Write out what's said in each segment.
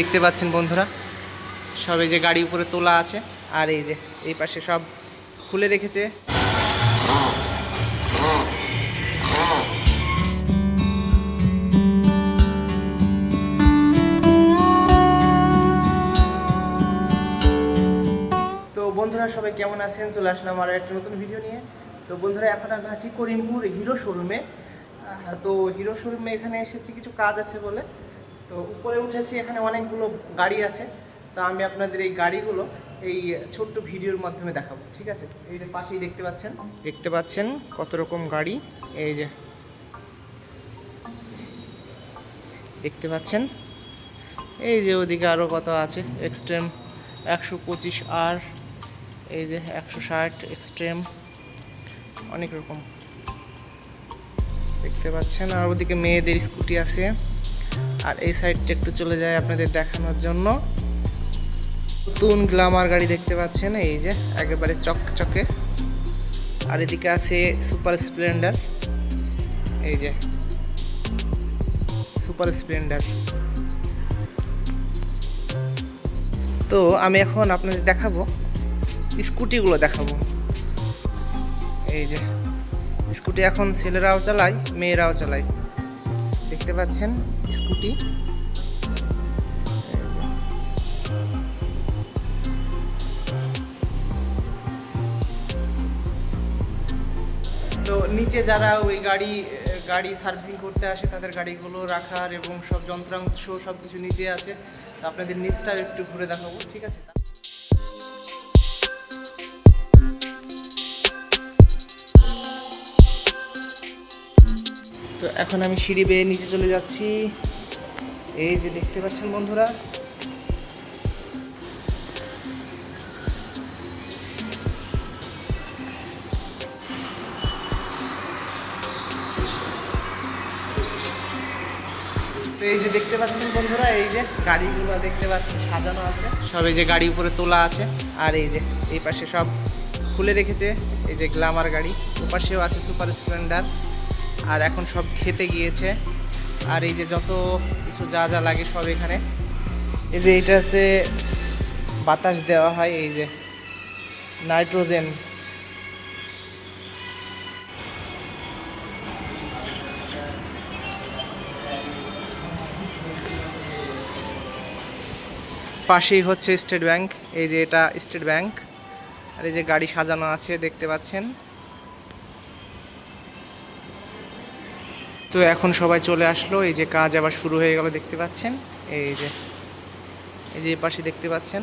দেখতে পাচ্ছেন বন্ধুরা, সব এই যে গাড়ি উপরে তোলা আছে, আর এই যে এই পাশে সব খুলে রেখেছে। তো বন্ধুরা, সবাই কেমন আছেন? চলে আসলাম আর একটা নতুন ভিডিও নিয়ে। তো বন্ধুরা, এখন আমি আছি করিমপুর হিরো শোরুমে। তো হিরো শোরুমে এখানে এসেছি, কিছু কাজ আছে বলে। তো উপরে উঠেছি, এখানে অনেকগুলো গাড়ি আছে। তো আমি আপনাদের এই গাড়িগুলো এই ছোট্ট ভিডিওর মাধ্যমে দেখাবো, ঠিক আছে? এই যে পাশেই দেখতে পাচ্ছেন? দেখতে পাচ্ছেন কত রকম গাড়ি। এই যে দেখতে পাচ্ছেন? এই যে ওদিকে আরও কত আছে? এক্সট্রিম একশো পঁচিশ আর এই যে একশো ষাট এক্সট্রিম অনেক রকম। দেখতে পাচ্ছেন? আর ওদিকে মেয়েদের স্কুটি আছে। আর এই সাইডটা একটু চলে যায় আপনাদের দেখানোর জন্য। নতুন গ্লামার গাড়ি দেখতে পাচ্ছেন, এই যে, একেবারে চকচকে। আর এদিকে আছে সুপার স্প্লেন্ডার, এই যে, সুপার স্প্লেন্ডার। তো আমি এখন আপনাদের দেখাবো, স্কুটিগুলো দেখাবো। এই যে, স্কুটি এখন ছেলেরাও চালায়, মেয়েরাও চালায়। দেখতে পাচ্ছেন স্কুটি। তো নিচে যারা ওই গাড়ি গাড়ি সার্ভিসিং করতে আসে, তাদের গাড়িগুলো রাখার এবং সব যন্ত্রাংশ সব কিছু নিচে আছে। তো আপনাদের নিচটা একটু ঘুরে দেখাবো, ঠিক আছে? এখন আমি সিঁড়ি বেয়ে নিচে চলে যাচ্ছি। এই যে দেখতে পাচ্ছেন বন্ধুরা। তো এই যে দেখতে পাচ্ছেন বন্ধুরা, এই যে গাড়িগুলো দেখতে পাচ্ছেন, সাজানো আছে। সব এই যে গাড়ি উপরে তোলা আছে, আর এই যে এই পাশে সব খুলে রেখেছে, এই যে গ্লামার গাড়ি। ওপাশেও আছে সুপার স্প্লেন্ডার। আর এখন সব খেতে গিয়েছে। আর এই যে যত কিছু যা যা লাগে সব এখানে। এই যে এটা হচ্ছে বাতাস দেওয়া হয়, এই যে নাইট্রোজেন। পাশেই হচ্ছে স্টেট ব্যাংক, এই যে এটা স্টেট ব্যাংক। আর এই যে গাড়ি সাজানো আছে, দেখতে পাচ্ছেন। তো এখন সবাই চলে আসলো। এই যে কাজ আবার শুরু হয়ে গেল, দেখতে পাচ্ছেন? এই যে এই যে পাশে দেখতে পাচ্ছেন?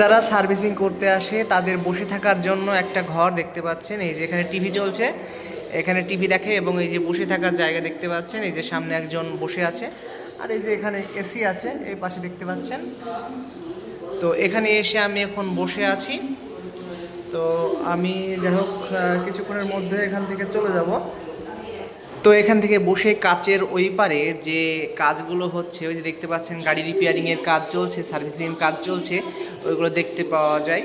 যারা সার্ভিসিং করতে আসে, তাদের বসে থাকার জন্য একটা ঘর দেখতে পাচ্ছেন। এই যে এখানে টিভি চলছে, এখানে টিভি দেখে এবং এই যে বসে থাকার জায়গা দেখতে পাচ্ছেন। এই যে সামনে একজন বসে আছে, আর এই যে এখানে এসি আছে, এই পাশে দেখতে পাচ্ছেন। তো এখানে এসে আমি এখন বসে আছি। তো আমি যাই হোক কিছুক্ষণের মধ্যে এখান থেকে চলে যাব। তো এখান থেকে বসে কাচের ওই পারে যে কাজগুলো হচ্ছে, ওই যে দেখতে পাচ্ছেন গাড়ি রিপেয়ারিংয়ের কাজ চলছে সার্ভিসিংয়ের কাজ চলছে, ওইগুলো দেখতে পাওয়া যায়।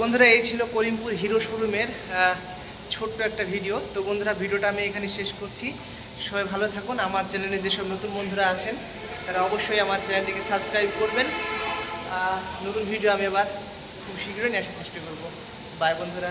বন্ধুরা, এই ছিল করিমপুর হিরো শোরুমের ছোট্ট একটা ভিডিও। তো বন্ধুরা, ভিডিওটা আমি এখানে শেষ করছি। সবাই ভালো থাকুন। আমার চ্যানেলে যেসব নতুন বন্ধুরা আছেন, তারা অবশ্যই আমার চ্যানেলটিকে সাবস্ক্রাইব করবেন। নতুন ভিডিও আমি আবার খুব শীঘ্রই নিয়ে আসার চেষ্টা করব। বাই বন্ধুরা।